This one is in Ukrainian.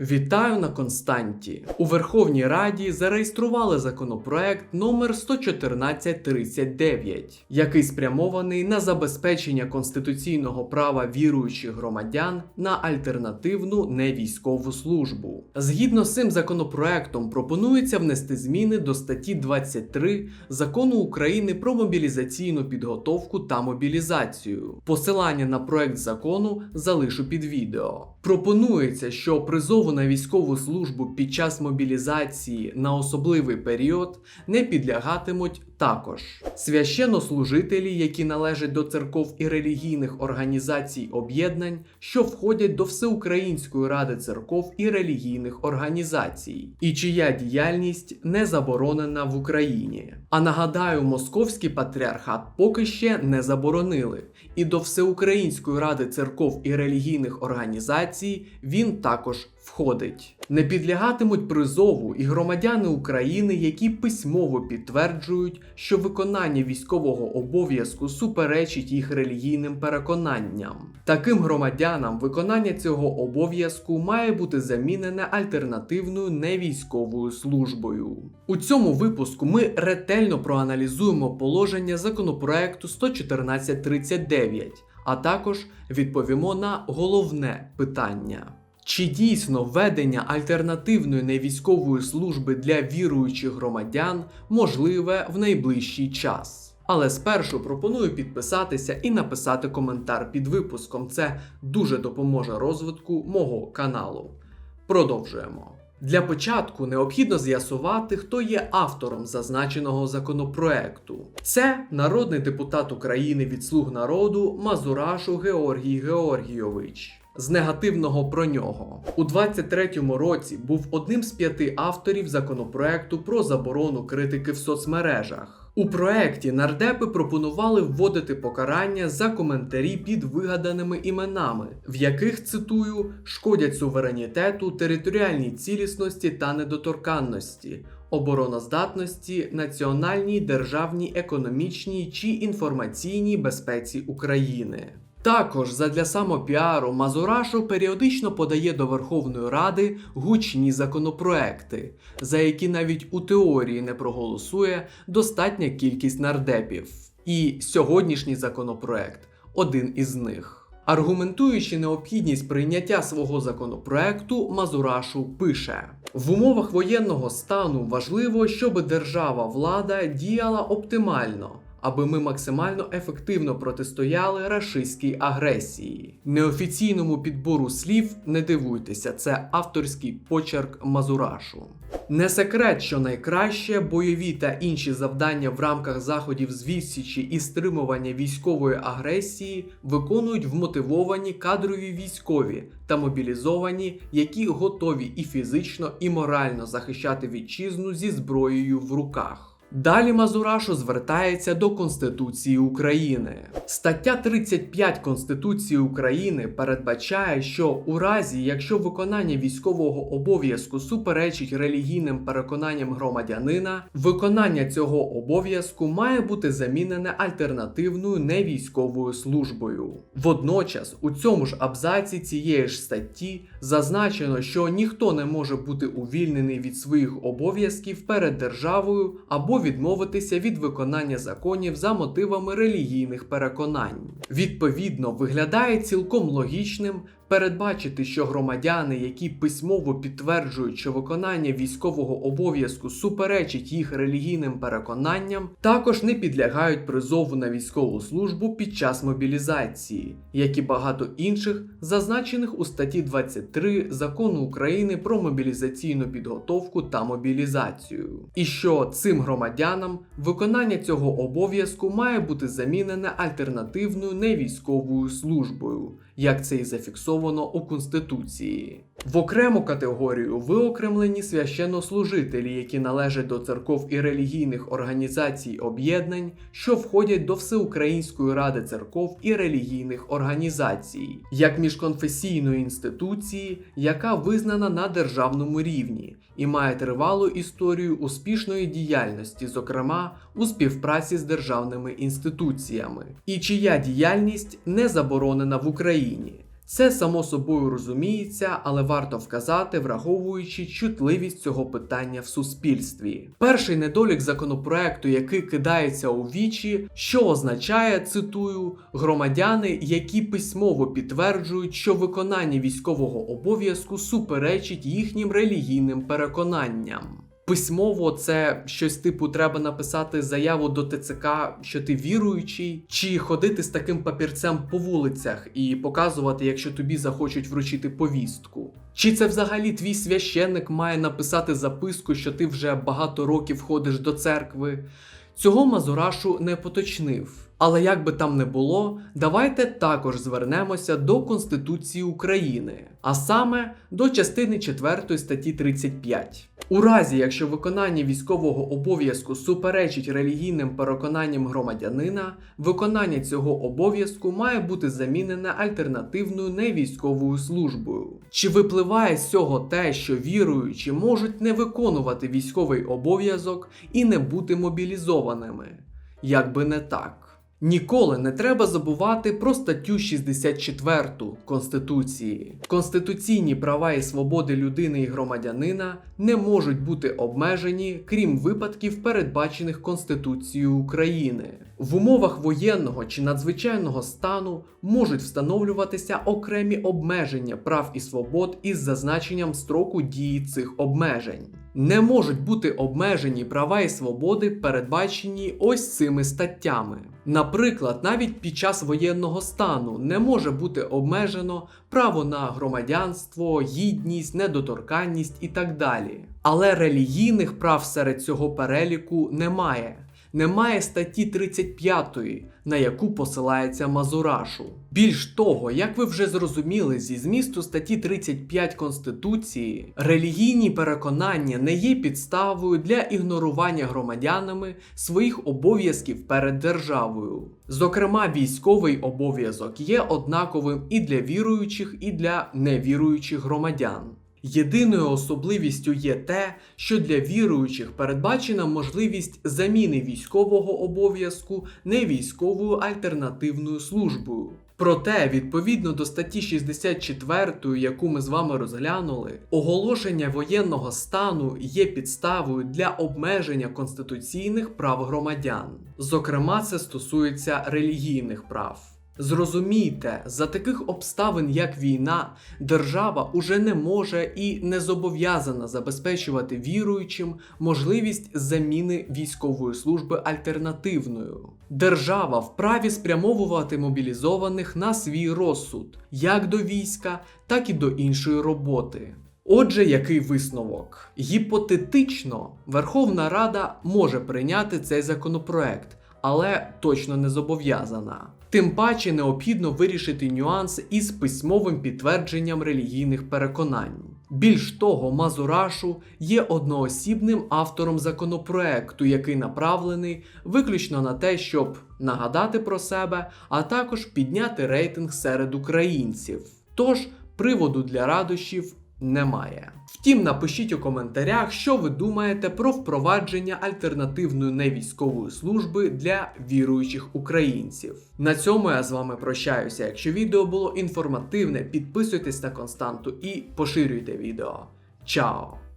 Вітаю на Константі. У Верховній Раді зареєстрували законопроект номер 11439, який спрямований на забезпечення конституційного права віруючих громадян на альтернативну невійськову службу. Згідно з цим законопроектом пропонується внести зміни до статті 23 закону України про мобілізаційну підготовку та мобілізацію. Посилання на проект закону залишу під відео. Пропонується, що призову на військову службу під час мобілізації на особливий період не підлягатимуть також. Священнослужителі, які належать до церков і релігійних організацій об'єднань, що входять до Всеукраїнської ради церков і релігійних організацій, і чия діяльність не заборонена в Україні. А нагадаю, московський патріархат поки ще не заборонили, і до Всеукраїнської ради церков і релігійних організацій він також входить. Не підлягатимуть призову і громадяни України, які письмово підтверджують, що виконання військового обов'язку суперечить їх релігійним переконанням. Таким громадянам виконання цього обов'язку має бути замінене альтернативною невійськовою службою. У цьому випуску ми ретельно проаналізуємо положення законопроекту 11439, а також відповімо на головне питання. Чи дійсно введення альтернативної невійськової служби для віруючих громадян можливе в найближчий час? Але спершу пропоную підписатися і написати коментар під випуском. Це дуже допоможе розвитку мого каналу. Продовжуємо. Для початку необхідно з'ясувати, хто є автором зазначеного законопроекту. Це народний депутат України від Слуг народу Мазурашу Георгій Георгійович. З негативного про нього у 23-му році був одним з п'яти авторів законопроекту про заборону критики в соцмережах. У проекті нардепи пропонували вводити покарання за коментарі під вигаданими іменами, в яких цитую шкодять суверенітету, територіальній цілісності та недоторканності, обороноздатності, національній, державній, економічній чи інформаційній безпеці України. Також задля самопіару Мазурашу періодично подає до Верховної Ради гучні законопроекти, за які навіть у теорії не проголосує достатня кількість нардепів. І сьогоднішній законопроект один із них. Аргументуючи необхідність прийняття свого законопроекту, Мазурашу пише: в умовах воєнного стану важливо, щоб держава влада діяла оптимально аби ми максимально ефективно протистояли рашистській агресії. Неофіційному підбору слів не дивуйтеся, це авторський почерк Мазурашу. Не секрет, що найкраще бойові та інші завдання в рамках заходів з відсічі і стримування військової агресії виконують вмотивовані кадрові військові та мобілізовані, які готові і фізично, і морально захищати вітчизну зі зброєю в руках. Далі Мазурашу звертається до Конституції України. Стаття 35 Конституції України передбачає, що у разі, якщо виконання військового обов'язку суперечить релігійним переконанням громадянина, виконання цього обов'язку має бути замінене альтернативною невійськовою службою. Водночас, у цьому ж абзаці цієї ж статті зазначено, що ніхто не може бути увільнений від своїх обов'язків перед державою або відмовитися від виконання законів за мотивами релігійних переконань. Відповідно, виглядає цілком логічним передбачити, що громадяни, які письмово підтверджують, що виконання військового обов'язку суперечить їх релігійним переконанням, також не підлягають призову на військову службу під час мобілізації, як і багато інших, зазначених у статті 23 закону України про мобілізаційну підготовку та мобілізацію, і що цим громадянам виконання цього обов'язку має бути замінене альтернативною невійськовою службою, як це і зафіксовано у Конституції. В окрему категорію виокремлені священнослужителі, які належать до церков і релігійних організацій об'єднань, що входять до Всеукраїнської ради церков і релігійних організацій, як міжконфесійної інституції, яка визнана на державному рівні і має тривалу історію успішної діяльності, зокрема у співпраці з державними інституціями, і чия діяльність не заборонена в Україні. Це само собою розуміється, але варто вказати, враховуючи чутливість цього питання в суспільстві. Перший недолік законопроекту, який кидається у вічі, що означає, цитую, громадяни, які письмово підтверджують, що виконання військового обов'язку суперечить їхнім релігійним переконанням. Письмово це щось типу треба написати заяву до ТЦК, що ти віруючий, чи ходити з таким папірцем по вулицях і показувати, якщо тобі захочуть вручити повістку. Чи це взагалі твій священник має написати записку, що ти вже багато років ходиш до церкви? Цього Мазурашу не поточнив. Але як би там не було, давайте також звернемося до Конституції України, а саме до частини 4 статті 35. У разі, якщо виконання військового обов'язку суперечить релігійним переконанням громадянина, виконання цього обов'язку має бути замінене альтернативною невійськовою службою. Чи випливає з цього те, що віруючі можуть не виконувати військовий обов'язок і не бути мобілізованими? Якби не так. Ніколи не треба забувати про статтю 64 Конституції. Конституційні права і свободи людини і громадянина не можуть бути обмежені, крім випадків, передбачених Конституцією України. В умовах воєнного чи надзвичайного стану можуть встановлюватися окремі обмеження прав і свобод із зазначенням строку дії цих обмежень. Не можуть бути обмежені права і свободи, передбачені ось цими статтями. Наприклад, навіть під час воєнного стану не може бути обмежено право на громадянство, гідність, недоторканність і так далі. Але релігійних прав серед цього переліку немає. Немає статті 35, на яку посилається Мазурашу. Більш того, як ви вже зрозуміли зі змісту статті 35 Конституції, релігійні переконання не є підставою для ігнорування громадянами своїх обов'язків перед державою. Зокрема, військовий обов'язок є однаковим і для віруючих, і для невіруючих громадян. Єдиною особливістю є те, що для віруючих передбачена можливість заміни військового обов'язку невійськовою альтернативною службою. Проте, відповідно до статті 64, яку ми з вами розглянули, оголошення воєнного стану є підставою для обмеження конституційних прав громадян. Зокрема, це стосується релігійних прав. Зрозумійте, за таких обставин, як війна, держава уже не може і не зобов'язана забезпечувати віруючим можливість заміни військової служби альтернативною. Держава вправі спрямовувати мобілізованих на свій розсуд, як до війська, так і до іншої роботи. Отже, який висновок? Гіпотетично Верховна Рада може прийняти цей законопроект, але точно не зобов'язана. Тим паче необхідно вирішити нюанс із письмовим підтвердженням релігійних переконань. Більш того, Мазурашу є одноосібним автором законопроекту, який направлений виключно на те, щоб нагадати про себе, а також підняти рейтинг серед українців. Тож приводу для радощів немає. Втім, напишіть у коментарях, що ви думаєте про впровадження альтернативної невійськової служби для віруючих українців. На цьому я з вами прощаюся. Якщо відео було інформативне, підписуйтесь на константу і поширюйте відео. Чао!